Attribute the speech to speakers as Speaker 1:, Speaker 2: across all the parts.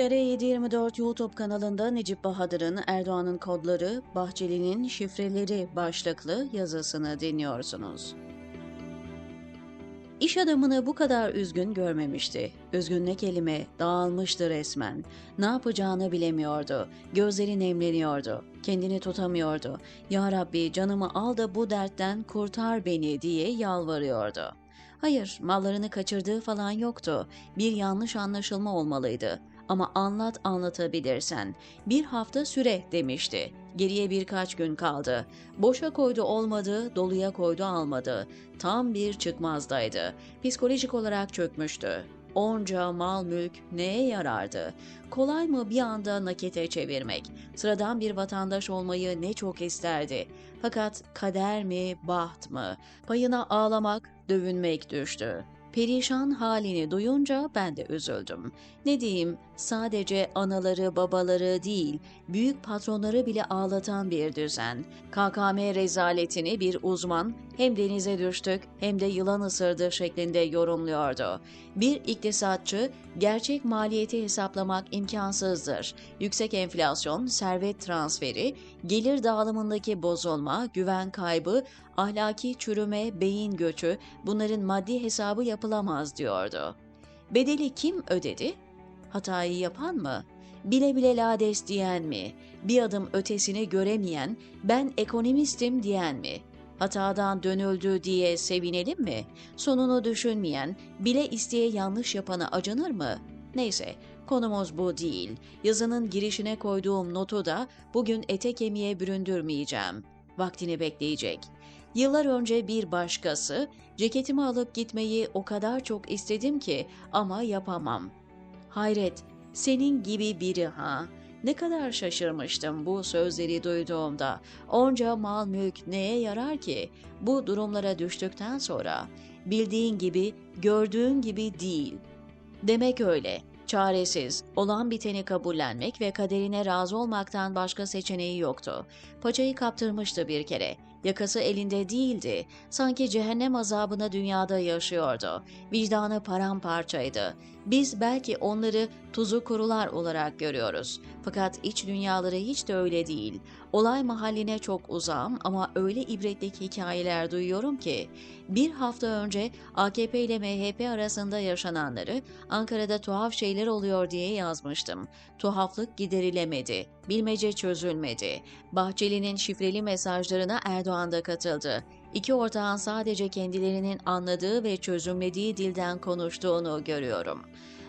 Speaker 1: TR724 YouTube kanalında Necip Bahadır'ın Erdoğan'ın kodları, Bahçeli'nin şifreleri başlıklı yazısını dinliyorsunuz. İş adamını bu kadar üzgün görmemişti. Üzgün ne kelime, dağılmıştı resmen. Ne yapacağını bilemiyordu. Gözleri nemleniyordu. Kendini tutamıyordu. Ya Rabbi canımı al da bu dertten kurtar beni diye yalvarıyordu. Hayır, mallarını kaçırdığı falan yoktu. Bir yanlış anlaşılma olmalıydı. Ama anlat anlatabilirsen. Bir hafta süre demişti. Geriye birkaç gün kaldı. Boşa koydu olmadı, doluya koydu almadı. Tam bir çıkmazdaydı. Psikolojik olarak çökmüştü. Onca mal mülk neye yarardı? Kolay mı bir anda nakite çevirmek? Sıradan bir vatandaş olmayı ne çok isterdi. Fakat kader mi, baht mı? Payına ağlamak, dövünmek düştü. Perişan halini duyunca ben de üzüldüm. Ne diyeyim, sadece anaları babaları değil, büyük patronları bile ağlatan bir düzen. KKM rezaletini bir uzman hem denize düştük hem de yılan ısırdı şeklinde yorumluyordu. Bir iktisatçı, gerçek maliyeti hesaplamak imkansızdır. Yüksek enflasyon, servet transferi, gelir dağılımındaki bozulma, güven kaybı, ahlaki çürüme, beyin göçü bunların maddi hesabı yapılamaz diyordu. Bedeli kim ödedi? Hatayı yapan mı? Bile bile lades diyen mi? Bir adım ötesini göremeyen, ben ekonomistim diyen mi? Hatadan dönüldü diye sevinelim mi? Sonunu düşünmeyen, bile isteye yanlış yapana acınır mı? Neyse, konumuz bu değil. Yazının girişine koyduğum notu da bugün ete kemiğe büründürmeyeceğim. Vaktini bekleyecek. Yıllar önce bir başkası, ceketimi alıp gitmeyi o kadar çok istedim ki ama yapamam. Hayret, senin gibi biri ha. Ne kadar şaşırmıştım bu sözleri duyduğumda. Onca mal mülk neye yarar ki? Bu durumlara düştükten sonra bildiğin gibi, gördüğün gibi değil. Demek öyle. Çaresiz, olan biteni kabullenmek ve kaderine razı olmaktan başka seçeneği yoktu. Paçayı kaptırmıştı bir kere. Yakası elinde değildi. Sanki cehennem azabını dünyada yaşıyordu. Vicdanı paramparçaydı. Biz belki onları tuzu kurular olarak görüyoruz. Fakat iç dünyaları hiç de öyle değil. Olay mahalline çok uzağım ama öyle ibretlik hikayeler duyuyorum ki bir hafta önce AKP ile MHP arasında yaşananları Ankara'da tuhaf şeyler oluyor diye yazmıştım. Tuhaflık giderilemedi. Bilmece çözülmedi. Bahçeli'nin şifreli mesajlarına Erdoğan da katıldı. İki ortağın sadece kendilerinin anladığı ve çözümlediği dilden konuştuğunu görüyorum.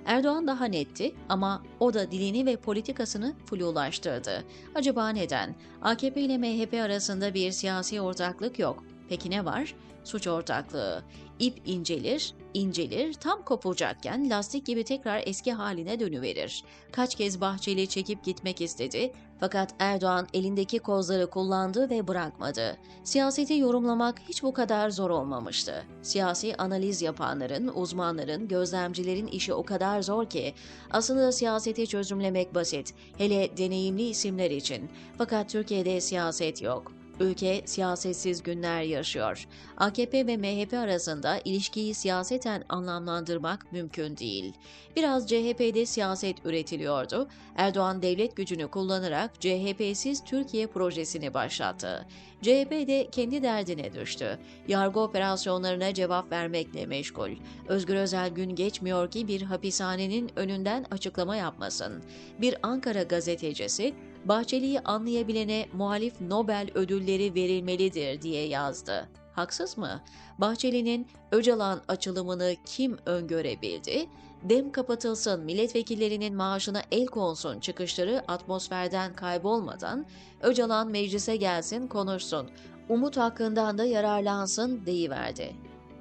Speaker 1: Erdoğan daha netti ama o da dilini ve politikasını flulaştırdı. Acaba neden? AKP ile MHP arasında bir siyasi ortaklık yok. Peki ne var? Suç ortaklığı. İp incelir, incelir, tam kopulacakken lastik gibi tekrar eski haline dönüverir. Kaç kez Bahçeli çekip gitmek istedi fakat Erdoğan elindeki kozları kullandı ve bırakmadı. Siyaseti yorumlamak hiç bu kadar zor olmamıştı. Siyasi analiz yapanların, uzmanların, gözlemcilerin işi o kadar zor ki aslında siyaseti çözümlemek basit, hele deneyimli isimler için. Fakat Türkiye'de siyaset yok. Ülke siyasetsiz günler yaşıyor. AKP ve MHP arasında ilişkiyi siyaseten anlamlandırmak mümkün değil. Biraz CHP'de siyaset üretiliyordu. Erdoğan devlet gücünü kullanarak CHP'siz Türkiye projesini başlattı. CHP de kendi derdine düştü. Yargı operasyonlarına cevap vermekle meşgul. Özgür Özel gün geçmiyor ki bir hapishanenin önünden açıklama yapmasın. Bir Ankara gazetecisi Bahçeli'yi anlayabilene muhalif Nobel ödülleri verilmelidir diye yazdı. Haksız mı? Bahçeli'nin Öcalan açılımını kim öngörebildi? Dem kapatılsın, milletvekillerinin maaşına el konsun çıkışları atmosferden kaybolmadan Öcalan meclise gelsin konuşsun, umut hakkından da yararlansın deyiverdi.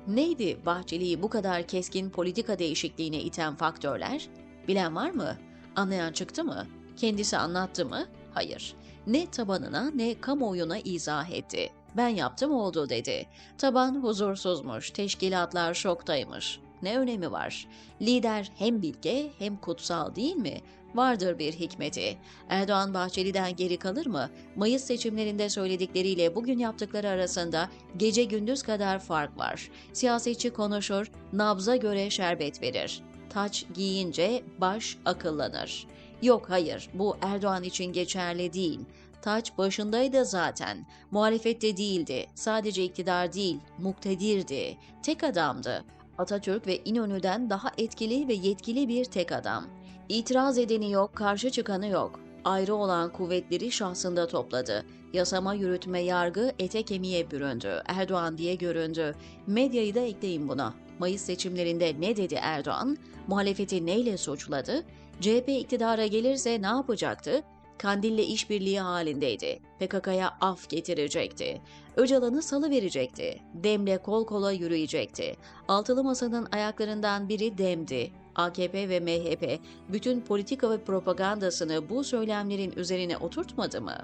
Speaker 1: Neydi Bahçeli'yi bu kadar keskin politika değişikliğine iten faktörler? Bilen var mı? Anlayan çıktı mı? Kendisi anlattı mı? Hayır. Ne tabanına ne kamuoyuna izah etti. Ben yaptım oldu dedi. Taban huzursuzmuş, teşkilatlar şoktaymış. Ne önemi var? Lider hem bilge hem kutsal değil mi? Vardır bir hikmeti. Erdoğan Bahçeli'den geri kalır mı? Mayıs seçimlerinde söyledikleriyle bugün yaptıkları arasında gece gündüz kadar fark var. Siyasetçi konuşur, nabza göre şerbet verir. Taç giyince baş akıllanır. Yok hayır bu Erdoğan için geçerli değil. Taç başındaydı zaten. Muhalefette değildi. Sadece iktidar değil, muktedirdi. Tek adamdı. Atatürk ve İnönü'den daha etkili ve yetkili bir tek adam. İtiraz edeni yok, karşı çıkanı yok. Ayrı olan kuvvetleri şahsında topladı. Yasama, yürütme, yargı ete kemiğe büründü. Erdoğan diye göründü. Medyayı da ekleyin buna. Mayıs seçimlerinde ne dedi Erdoğan? Muhalefeti neyle suçladı? CHP iktidara gelirse ne yapacaktı? Kandil'le işbirliği halindeydi. PKK'ya af getirecekti. Öcalan'ı salı verecekti. Dem'le kol kola yürüyecekti. Altılı Masa'nın ayaklarından biri Dem'di. AKP ve MHP bütün politika ve propagandasını bu söylemlerin üzerine oturtmadı mı?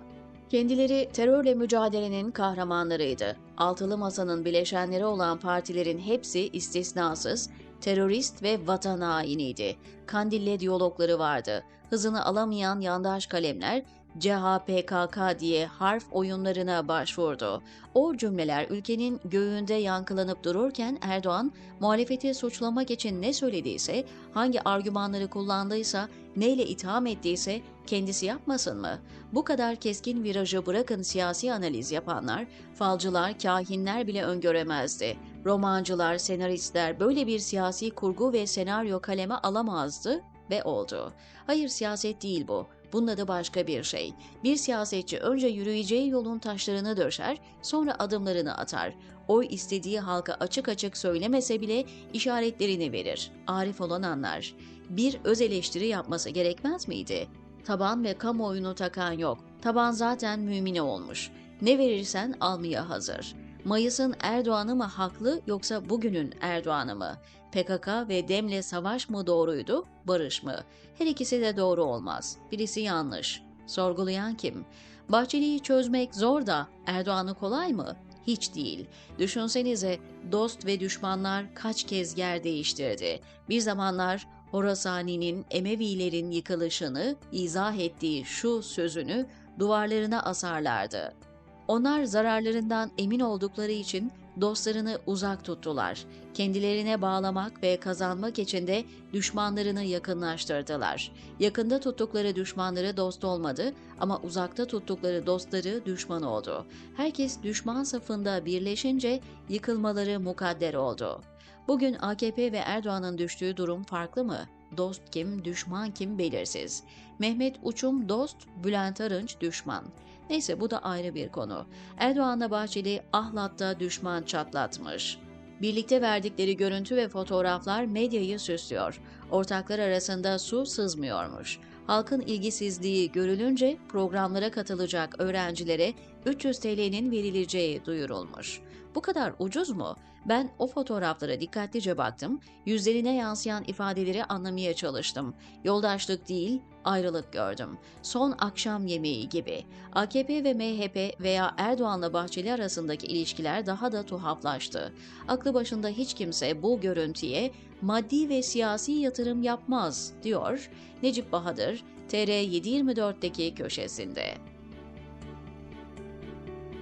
Speaker 1: Kendileri terörle mücadelenin kahramanlarıydı. Altılı Masa'nın bileşenleri olan partilerin hepsi istisnasız terörist ve vatan hainiydi. Kandil'le diyalogları vardı. Hızını alamayan yandaş kalemler CHPKK diye harf oyunlarına başvurdu. O cümleler ülkenin göğünde yankılanıp dururken Erdoğan muhalefeti suçlamak için ne söylediyse, hangi argümanları kullandıysa, neyle itham ettiyse kendisi yapmasın mı? Bu kadar keskin virajı bırakın siyasi analiz yapanlar, falcılar, kahinler bile öngöremezdi. Romancılar, senaristler böyle bir siyasi kurgu ve senaryo kaleme alamazdı ve oldu. Hayır siyaset değil bu. Bunun adı başka bir şey. Bir siyasetçi önce yürüyeceği yolun taşlarını döşer, sonra adımlarını atar. Oy istediği halka açık açık söylemese bile işaretlerini verir. Arif olan anlar. Bir öz eleştiri yapması gerekmez miydi? Taban ve kamuoyunu takan yok. Taban zaten mümine olmuş. Ne verirsen almaya hazır. Mayıs'ın Erdoğan'ı mı haklı yoksa bugünün Erdoğan'ı mı? PKK ve Dem'le savaş mı doğruydu, barış mı? Her ikisi de doğru olmaz. Birisi yanlış. Sorgulayan kim? Bahçeli'yi çözmek zor da Erdoğan'ı kolay mı? Hiç değil. Düşünsenize dost ve düşmanlar kaç kez yer değiştirdi. Bir zamanlar Horasani'nin Emevilerin yıkılışını izah ettiği şu sözünü duvarlarına asarlardı. Onlar zararlarından emin oldukları için dostlarını uzak tuttular. Kendilerine bağlamak ve kazanmak için de düşmanlarını yakınlaştırdılar. Yakında tuttukları düşmanları dost olmadı ama uzakta tuttukları dostları düşman oldu. Herkes düşman safında birleşince yıkılmaları mukadder oldu. Bugün AKP ve Erdoğan'ın düştüğü durum farklı mı? Dost kim, düşman kim belirsiz. Mehmet Uçum dost, Bülent Arınç düşman. Neyse bu da ayrı bir konu. Erdoğan'la Bahçeli Ahlat'ta düşman çatlatmış. Birlikte verdikleri görüntü ve fotoğraflar medyayı süslüyor. Ortaklar arasında su sızmıyormuş. Halkın ilgisizliği görülünce programlara katılacak öğrencilere 300 TL'nin verileceği duyurulmuş. Bu kadar ucuz mu? Ben o fotoğraflara dikkatlice baktım, yüzlerine yansıyan ifadeleri anlamaya çalıştım. Yoldaşlık değil, ayrılık gördüm. Son akşam yemeği gibi. AKP ve MHP veya Erdoğan'la Bahçeli arasındaki ilişkiler daha da tuhaflaştı. Aklı başında hiç kimse bu görüntüye maddi ve siyasi yatırım yapmaz, diyor Necip Bahadır, TR724'deki köşesinde.